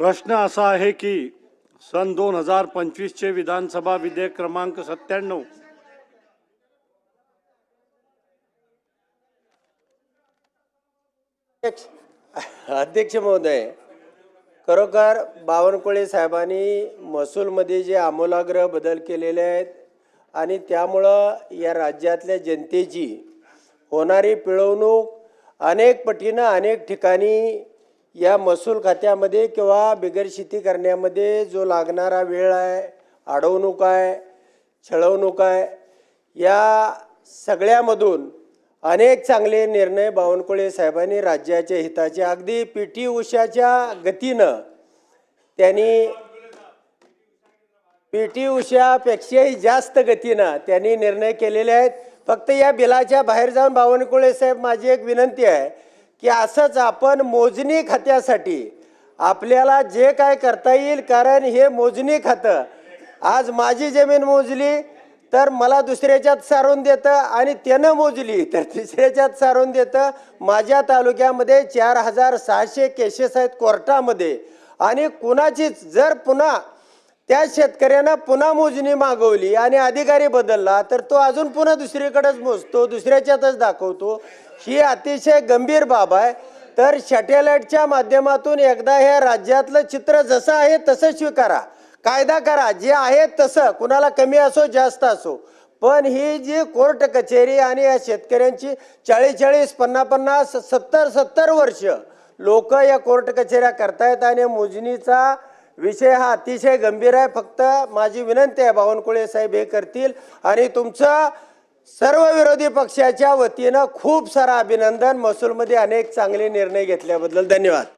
प्रश्न असा आहे की सन दोन हजार पंचवीसचे विधानसभा विधेयक क्रमांक सत्त्याण्णव. अध्यक्ष महोदय खरोखर बावनकुळे साहेबांनी महसूलमध्ये जे आमूलाग्र बदल केलेले आहेत आणि त्यामुळं या राज्यातल्या जनतेची होणारी पिळवणूक अनेक पटीनं अनेक ठिकाणी या महसूल खात्यामध्ये किंवा बिगर शेती करण्यामध्ये जो लागणारा वेळ आहे अडवणूक आहे छळवणूक आहे या सगळ्यामधून अनेक चांगले निर्णय बावनकुळे साहेबांनी राज्याच्या हिताचे अगदी पी टी उषाच्या गतीनं त्यांनी पी टी उषापेक्षाही जास्त गतीनं त्यांनी निर्णय केलेले आहेत. फक्त या बिलाच्या बाहेर जाऊन बावनकुळे साहेब माझी एक विनंती आहे की असंच आपण मोजणी खात्यासाठी आपल्याला जे काय करता येईल कारण हे मोजणी खातं. आज माझी जमीन मोजली तर मला दुसऱ्याच्यात सारून देतं आणि त्यानं मोजली तर तिसऱ्याच्यात सारून देतं. माझ्या तालुक्यामध्ये चार हजार सहाशे केसेस आहेत कोर्टामध्ये. आणि कुणाचीच जर पुन्हा त्या शेतकऱ्यानं पुन्हा मोजणी मागवली आणि अधिकारी बदलला तर तो अजून पुन्हा दुसरीकडेच मोजतो दुसऱ्याच्यातच दाखवतो. ही अतिशय गंभीर बाब आहे. तर सॅटेलाईटच्या माध्यमातून एकदा ह्या राज्यातलं चित्र जसं आहे तसं स्वीकारा. कायदा करा जे आहे तसं कुणाला कमी असो जास्त असो. पण ही जी कोर्ट कचेरी आणि या शेतकऱ्यांची चाळीस चाळीस पन्नास पन्नास सत्तर सत्तर वर्ष लोक या कोर्ट कचेऱ्या करतायत आणि मोजणीचा विषय हा अतिशय गंभीर आहे. फक्त माझी विनंती आहे बावनकुळे साहेब हे करतील. आणि तुमचं सर्व विरोधी पक्षाच्या वतीनं खूप सारा अभिनंदन. महसूलमध्ये अनेक चांगले निर्णय घेतल्याबद्दल धन्यवाद.